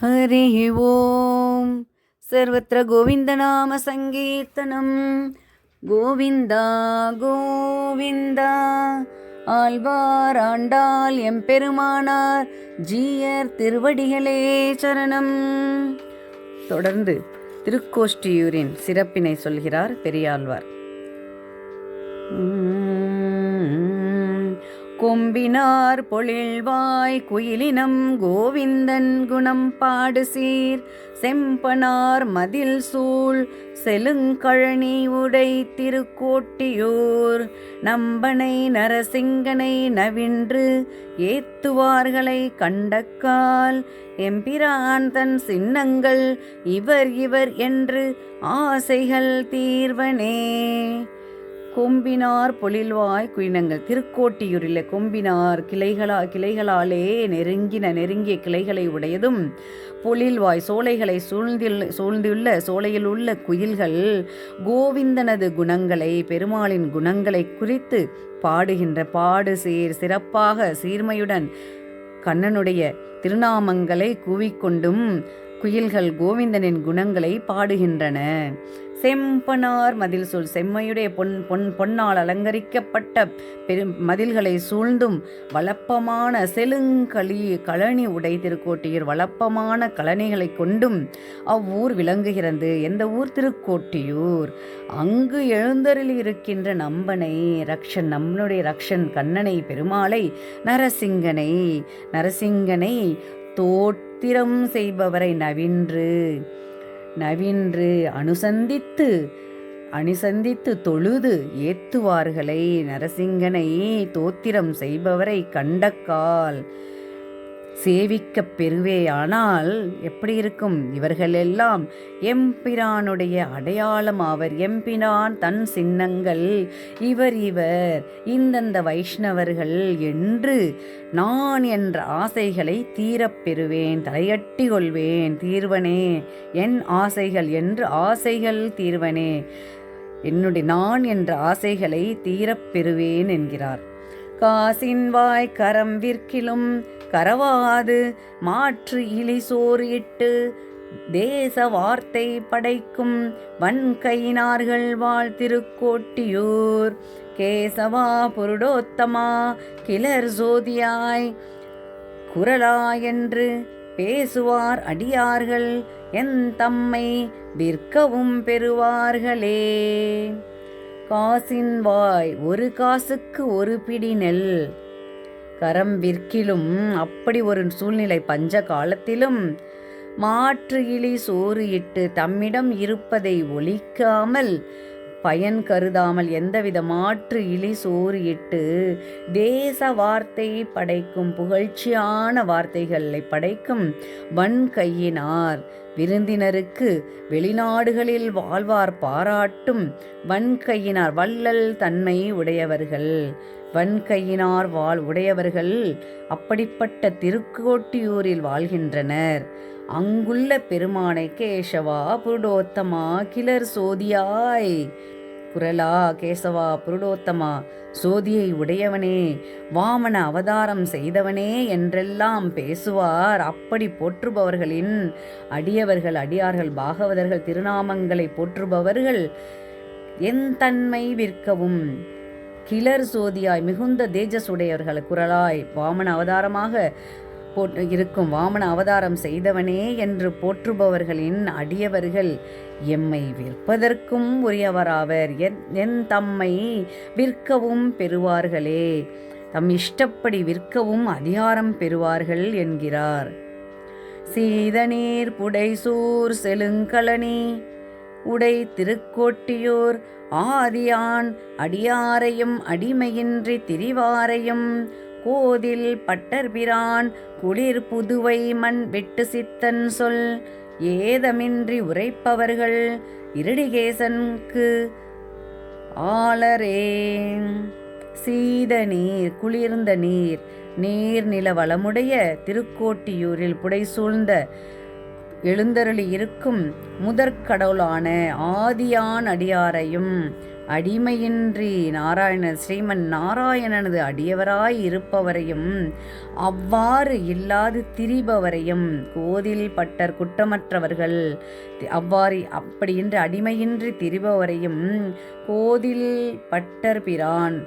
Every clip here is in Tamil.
हरिः ॐ सर्वत्र गोविन्दनामसङ्कीर्तनं गोविन्द गोविन्द ஆழ்வார் ஆண்டாள் எம்பெருமானார் ஜீயர் திருவடிகளே சரணம் தொடர்ந்து திருக்கோஷ்டியூரின் சிறப்பினை சொல்கிறார் பெரியாழ்வார் உம், கொம்பினார் பொழில்வாய் குயிலினம் கோவிந்தன் குணம் பாடு சீர் செம்பனார் மதில் சூழ் செலுங்கழனி உடை திருக்கோட்டியூர். நம்பனை நரசிங்கனை நவின்று ஏத்துவார்களை கண்டக்கால். எம்பிரான் தன் சின்னங்கள் இவர் இவர் என்று ஆசைகள் தீர்வனே. கொம்பினார் பொழில்வாய் குயினங்கள். திருக்கோட்டியூரில் கொம்பினார் கிளைகளா கிளைகளாலே நெருங்கின நெருங்கிய கிளைகளை உடையதும் பொழில்வாய் சோலைகளை சூழ்ந்தில் சூழ்ந்துள்ள சோலையில் உள்ள குயில்கள் கோவிந்தனது குணங்களை பெருமாளின் குணங்களை குறித்து பாடுகின்ற பாடு சீர் சிறப்பாக சீர்மையுடன் கண்ணனுடைய திருநாமங்களை கூவிக்கொண்டும் குயில்கள் கோவிந்தனின் குணங்களை பாடுகின்றன. செம்பனார் மதில் சொல் செம்மையுடைய பொன் பொன் பொன்னால் அலங்கரிக்கப்பட்ட பெரும் மதில்களை சூழ்ந்தும் வளப்பமான செலுங்களி கழனி உடை திருக்கோட்டியூர் வளப்பமான கழனிகளை கொண்டும் அவ்வூர் விளங்குகிறது. எந்த ஊர் திருக்கோட்டியூர்? அங்கு எழுந்தருளி இருக்கின்ற நம்பனை ரக்ஷன் நம்மளுடைய ரக்ஷன் கண்ணனை பெருமாளை நரசிங்கனை நரசிங்கனை தோத்திரம் செய்பவரை நவின்று நவின்று அனுசந்தித்து அனுசந்தித்து தொழுது ஏத்துவார்களை. நரசிங்கனை தோத்திரம் செய்பவரை கண்டக்கால் சேவிக்கப் பெறுவேயானால் எப்படி இருக்கும்? இவர்கள் எல்லாம் எம்பிரானுடைய அடையாளம் ஆவர். எம்பிரான் தன் சின்னங்கள். இவர் இவர் இந்தந்த வைஷ்ணவர்கள் என்று நான் என்ற ஆசைகளை தீரப் பெறுவேன் தலையட்டி கொள்வேன். தீர்வனே என் ஆசைகள் என்று ஆசைகள் தீர்வனே என்னுடைய நான் என்ற ஆசைகளை தீரப் பெறுவேன் என்கிறார். காசின் வாய் கரம் விற்கிலும் கரவாது மாற்று இலி சோறு இட்டு தேச வார்த்தை படைக்கும் வன்கையினார்கள் வாழ் திருக்கோட்டியூர். கேசவா புருடோத்தமா கிளர் ஜோதியாய் குரலா என்று பேசுவார் அடியார்கள் என் தம்மை விற்கவும் பெறுவார்களே. காசின் வாய் ஒரு காசுக்கு ஒரு பிடி நெல் கரம் விற்கிலும் அப்படி ஒரு சூழ்நிலை பஞ்ச காலத்திலும் மாற்று இலி சோறு இட்டு தம்மிடம் இருப்பதை ஒழிக்காமல் பயன் கருதாமல் எந்தவித மாற்று இலி சோறு இட்டு தேச வார்த்தை படைக்கும் புகழ்ச்சியான வார்த்தைகளை படைக்கும் வன் கையினார். விருந்தினருக்கு வெளிநாடுகளில் வாழ்வார் பாராட்டும் வன்கையினார் வள்ளல் தன்மை உடையவர்கள். வன்கையினார் வாழ் உடையவர்கள் அப்படிப்பட்ட திருக்கோட்டியூரில் வாழ்கின்றனர். அங்குள்ள பெருமானை கேசவா புருடோத்தமா கிளர் சோதியாய். குரலா கேசவா புருடோத்தமா சோதியை உடையவனே வாமன அவதாரம் செய்தவனே என்றெல்லாம் பேசுவார். அப்படி போற்றுபவர்களின் அடியவர்கள் அடியார்கள் பாகவதர்கள் திருநாமங்களை போற்றுபவர்கள் என் தன்மை விற்கவும் கிளர் சோதியாய் மிகுந்த தேஜஸ் உடையவர்கள் குரலாய் வாமன அவதாரமாக போட்டு இருக்கும் வாமன அவதாரம் செய்தவனே என்று போற்றுபவர்களின் அடியவர்கள் எம்மை விற்பதற்கும் உரியவராவர். என் என் தம்மை விற்கவும் பெறுவார்களே. தம் இஷ்டப்படி விற்கவும் அதிகாரம் பெறுவார்கள் என்கிறார். சீதநீர் புடைசூர் செலுங்கலனி உடை திருக்கோட்டியூர் ஆதியான் அடியாரையும் அடிமையின்றி திரிவாரையும். கோதில் பட்டர்பிரான் குளிர் புதுவை மண் வெட்டு சித்தன் சொல் ஏதமின்றி உரைப்பவர்கள் இருடிகேசனுக்கு ஆளரே. சீத நீர் குளிர்ந்த நீர் நீர் நில வளமுடைய திருக்கோட்டியூரில் புடை சூழ்ந்த எழுந்தருளி இருக்கும் முதற்கடவுளான ஆதியான் அடியாரையும் அடிமையின்றி நாராயண ஸ்ரீமன் நாராயணனது அடியவராய் இருப்பவரையும் அவ்வாறு இல்லாது திரிபவரையும் கோதில் பட்டர் குற்றமற்றவர்கள் அவ்வாறு அப்படியின்றி அடிமையின்றி திரிபவரையும் கோதில் பட்டர் பிரான்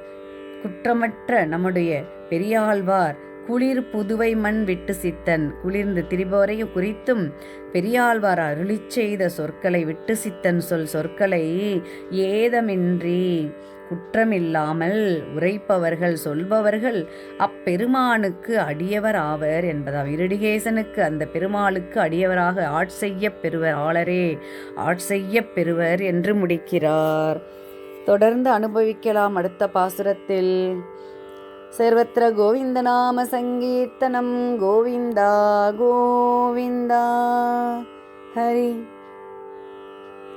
குற்றமற்ற நம்முடைய பெரியாழ்வார் குளிர் புதுவை மண் விட்டு சித்தன். குளிர்ந்து திரிபவரையும் குறித்தும் பெரியாழ்வார் அருளிச் செய்த சொற்களை விட்டு சித்தன் சொல் சொற்களை ஏதமின்றி. குற்றமில்லாமல் உரைப்பவர்கள் சொல்பவர்கள் அப்பெருமானுக்கு அடியவர் ஆவர் என்பதாம். இருடிகேசனுக்கு அந்த பெருமாளுக்கு அடியவராக ஆட்செய்யப் பெறுவர் ஆளரே ஆட்செய்யப் பெறுவர் என்று முடிக்கிறார். தொடர்ந்து அனுபவிக்கலாம் அடுத்த பாசுரத்தில். सर्वत्र गोविन्दनामसङ्कीर्तनं गोविन्दा गोविन्दा। हरि